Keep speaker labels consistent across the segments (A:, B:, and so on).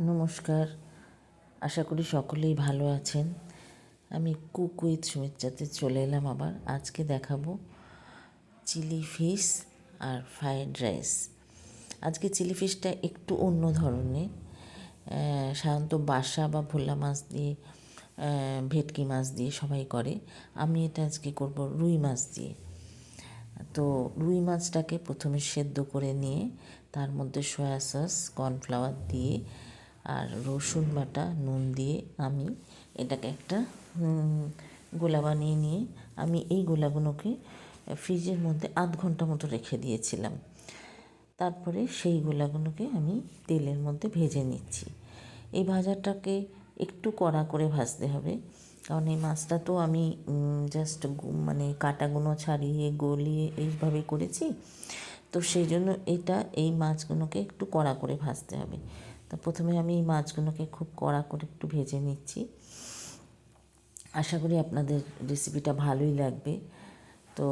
A: নমস্কার। আশা করি সকলেই ভালো আছেন। আমি কুক উইথ সুমিত্রাতে চলে এলাম আবার। আজকে দেখাবো চিলি ফিশ আর ফ্রায়েড রাইস। আজকে চিলি ফিশটা একটু অন্য ধরনের। সাধারণত বাসা বা ভোলা মাছ দিয়ে ভেটকি মাছ দিয়ে সবাই করে। আমি এটা আজকে করব রুই মাছ দিয়ে। তো রুই মাছটাকে প্রথমে সেদ্ধ করে নিয়ে, তার মধ্যে সয়া সস, কর্নফ্লাওয়ার দিয়ে আর রসুন বাটা, নুন দিয়ে আমি এটাকে একটা গোলা বানিয়ে নিয়ে আমি এই গোলাগুলোকে ফ্রিজের মধ্যে আধ ঘণ্টা মতো রেখে দিয়েছিলাম। তারপরে সেই গোলাগুলোকে আমি তেলের মধ্যে ভেজে নিচ্ছি। এই ভাজাটাকে একটু কড়া করে ভাজতে হবে, কারণ এই মাছটা তো আমি জাস্ট মানে কাটাগুলো ছাড়িয়ে, গলিয়ে এইভাবে করেছি। তো সেই জন্য এটা এই মাছগুলোকে একটু কড়া করে ভাজতে হবে। তা প্রথমে আমি এই মাছগুলোকে খুব কড়া করে একটু ভেজে নিচ্ছি। আশা করি আপনাদের রেসিপিটা ভালোই লাগবে। তো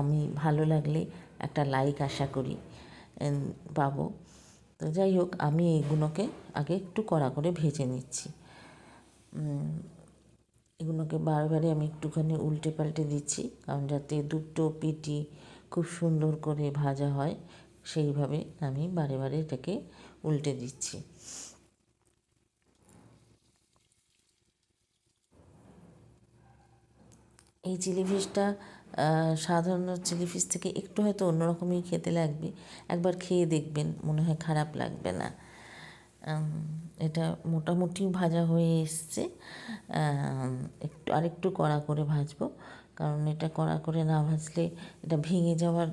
A: আমি ভালো লাগলে একটা লাইক আশা করি পাবো। তো যাই হোক, আমি এইগুলোকে আগে একটু কড়া করে ভেজে নিচ্ছি। এগুলোকে বারবারই আমি একটুখানি উল্টে পাল্টে দিচ্ছি, কারণ যাতে দুটো পিটি খুব সুন্দর করে ভাজা হয় সেইভাবে আমি বারে বারে এটাকে উল্টে দিচ্ছি। এই চিলি ফিশটা সাধারণ চিলি ফিশ থেকে একটু হয়তো অন্যরকমই খেতে লাগবে। একবার খেয়ে দেখবেন, মনে হয় খারাপ লাগবে না। এটা মোটামুটি ভাজা হয়ে এসছে। একটু আরেকটু কড়া করে ভাজবো, কারণ এটা কড়া করে না ভাজলে এটা ভেঙে যাওয়ার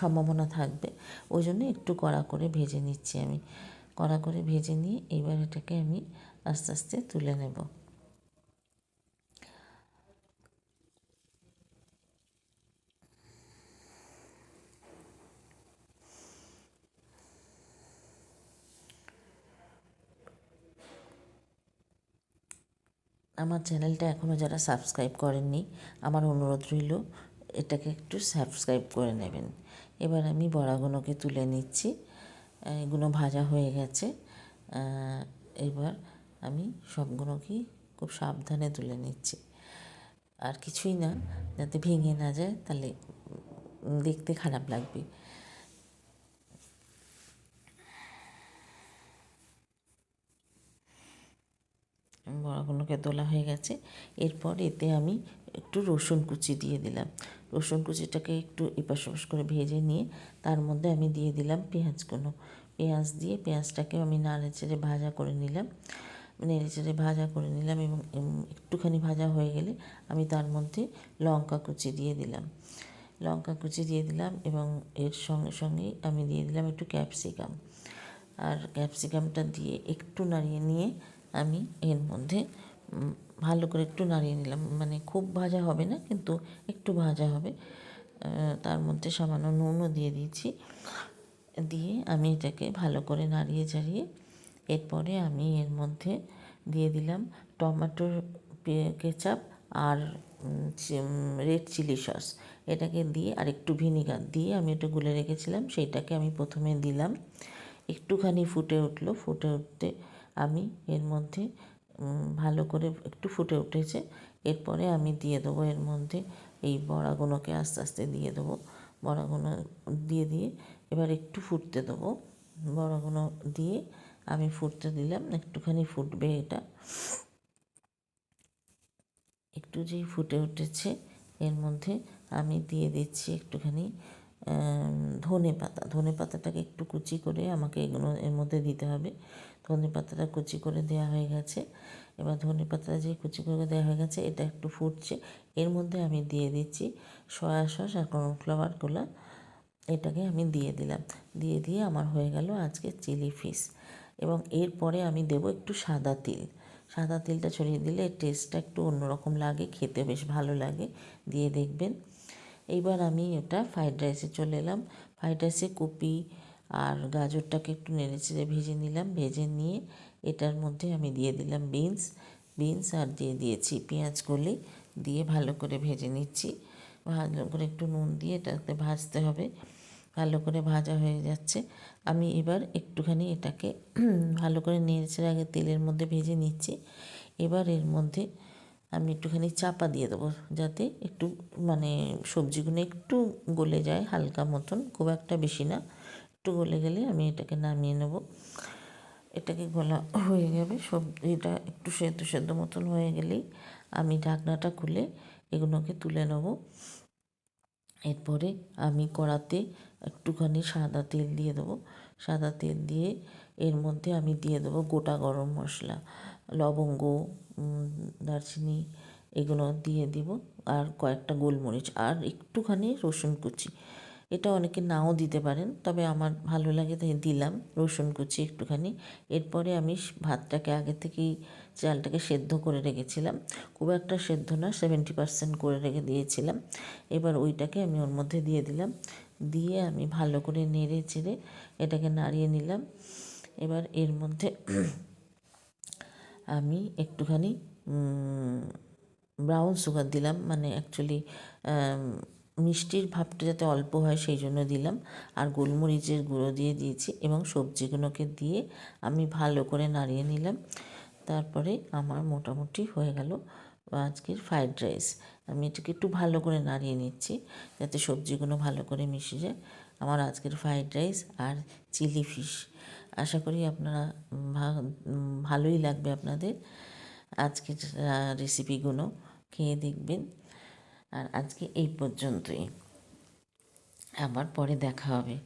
A: সম্ভাবনা থাকবে। ওই জন্য একটু কড়া করে ভেজে নিচ্ছি আমি। কড়া করে ভেজে নিয়ে এবার এটাকে আমি আস্তে আস্তে তুলে নেব। আমার চ্যানেলটা এখনও যারা সাবস্ক্রাইব করেননি, আমার অনুরোধ রইল এটাকে একটু সাবস্ক্রাইব করে নেবেন। এবার আমি বড়াগুলোকে তুলে নিচ্ছি। এগুলো ভাজা হয়ে গেছে। এবার আমি সবগুলোকেই খুব সাবধানে তুলে নিচ্ছি। আর কিছুই না, যাতে ভেঙে না যায়, তাহলে দেখতে খারাপ লাগবে। বড়াগুলোকে তোলা হয়ে গেছে। এরপর এতে আমি একটু রসুন কুচি দিয়ে দিলাম। রসুন কুচিটাকে একটু এপাশ ওপাশ করে ভেজে নিয়ে তার মধ্যে আমি দিয়ে দিলাম পেঁয়াজগুলো পেঁয়াজ দিয়ে পেঁয়াজটাকেও আমি নাড়ে চেড়ে ভাজা করে নিলাম। নেড়ে চেড়ে ভাজা করে নিলাম এবং একটুখানি ভাজা হয়ে গেলে আমি তার মধ্যে লঙ্কা কুচি দিয়ে দিলাম। লঙ্কা কুচি দিয়ে দিলাম এবং এর সঙ্গে সঙ্গেই আমি দিয়ে দিলাম একটু ক্যাপসিকাম। আর ক্যাপসিকামটা দিয়ে একটু নাড়িয়ে নিয়ে আমি এর মধ্যে ভালো করে একটু নাড়িয়ে নিলাম। মানে খুব ভাজা হবে না, কিন্তু একটু ভাজা হবে। তার মধ্যে সামান্য নুনও দিয়ে দিয়েছি। দিয়ে আমি এটাকে ভালো করে নাড়িয়ে চাড়িয়ে এরপরে আমি এর মধ্যে দিয়ে দিলাম টমেটোর কেচাপ আর রেড চিলি সস। এটাকে দিয়ে আর একটু ভিনিগার দিয়ে আমি এটা গুলে রেখেছিলাম, সেইটাকে আমি প্রথমে দিলাম। একটুখানি ফুটে উঠল, ফুটে উঠতে আমি এর মধ্যে ভালো করে একটু ফুটে উঠেছে। এরপরে আমি দিয়ে দেবো এর মধ্যে এই বড়াগুলোকে আস্তে আস্তে দিয়ে দেবো। বড়াগুলো দিয়ে দিয়ে এবার একটু ফুটতে দেবো। বড়াগুলো দিয়ে আমি ফুটতে দিলাম, একটুখানি ফুটবে এটা। একটু যেই ফুটে উঠেছে, এর মধ্যে আমি দিয়ে দিচ্ছি একটুখানি ধনে পাতা। ধনে পাতাটাকে একটু কুচি করে আমাকে এগুলো এর মধ্যে দিতে হবে। ধনে পাতাটা কুচি করে দেওয়া হয়ে গেছে। এবার ধনে পাতাটা যে কুচি করে দেওয়া হয়ে গেছে, এটা একটু ফুটছে। এর মধ্যে আমি দিয়ে দিচ্ছি সয়া সস আর কর্নফ্লাওয়ার কর্নফ্লাওয়ারগুলো এটাকে আমি দিয়ে দিলাম। দিয়ে দিয়ে আমার হয়ে গেল আজকে চিলি ফিশ। এবং এরপরে আমি দেবো একটু সাদা তিল। সাদা তিলটা ছড়িয়ে দিলে টেস্টটা একটু অন্যরকম লাগে, খেতে বেশ ভালো লাগে। দিয়ে দেখবেন। এইবার আমি এটা ফ্রাইড রাইসে চলে এলাম। ফ্রাইড রাইসে কপি আর গাজরটাকে একটু নেড়ে চেড়ে ভেজে নিলাম। ভেজে নিয়ে এটার মধ্যে আমি দিয়ে দিলাম বিনস বিনস আর দিয়ে দিয়েছি পেঁয়াজ কলি। দিয়ে ভালো করে ভেজে নিচ্ছি। ভালো করে একটু নুন দিয়ে এটাতে ভাজতে হবে। ভালো করে ভাজা হয়ে যাচ্ছে। আমি এবার একটুখানি এটাকে ভালো করে নেড়েছে আগে তেলের মধ্যে ভেজে নিচ্ছি। এবার এর মধ্যে আমি একটুখানি চাপা দিয়ে দেবো যাতে একটু মানে সবজিগুলো একটু গলে যায় হালকা মতন, খুব একটা বেশি না। একটু গলে গেলে আমি এটাকে নামিয়ে নেব। এটাকে গলা হয়ে যাবে সব এটা একটু সেদ্ধ সেদ্ধ মতন হয়ে গেলেই আমি ঢাকনাটা খুলে এগুলোকে তুলে নেব। এরপরে আমি কড়াতে একটুখানি সাদা তেল দিয়ে দেবো। সাদা তেল দিয়ে এর মধ্যে আমি দিয়ে দেবো গোটা গরম মশলা। লবঙ্গ দারচিনি এগুলো দিয়ে দিব আর কয়েকটা গোলমরিচ আর একটুখানি রসুন কুচি। এটা অনেকে নাও দিতে পারেন, তবে আমার ভালো লাগে তাই দিলাম রসুন কুচি একটুখানি। এরপরে আমি ভাতটাকে আগে থেকেই চালটাকে সেদ্ধ করে রেখেছিলাম। খুব একটা সেদ্ধ না সেভেন্টি পার্সেন্ট করে রেখে দিয়েছিলাম। এবার ওইটাকে আমি ওর মধ্যে দিয়ে দিলাম। দিয়ে আমি ভালো করে নেড়ে চেড়ে এটাকে নাড়িয়ে নিলাম। এবার এর মধ্যে আমি একটুখানি ব্রাউন সুগার দিলাম মানে অ্যাকচুয়ালি মিষ্টির ভাবটা যাতে অল্প হয় সেই জন্য দিলাম। আর গোলমরিচের গুঁড়ো দিয়ে দিয়েছি এবং সবজিগুলোকে দিয়ে আমি ভালো করে নাড়িয়ে নিলাম। তারপরে আমার মোটামুটি হয়ে গেল আজকের ফ্রায়েড রাইস আমি এটাকে একটু ভালো করে নাড়িয়ে নিচ্ছি, যাতে সবজিগুলো ভালো করে মিশে যায়। আমার আজকের ফ্রায়েড রাইস আর চিলি ফিশ আশা করি আপনারা ভালোই লাগবে আপনাদের আজকের রেসিপিগুলো খেয়ে দেখবেন। আর আজকে এই পর্যন্তই। আবার পরে দেখা হবে।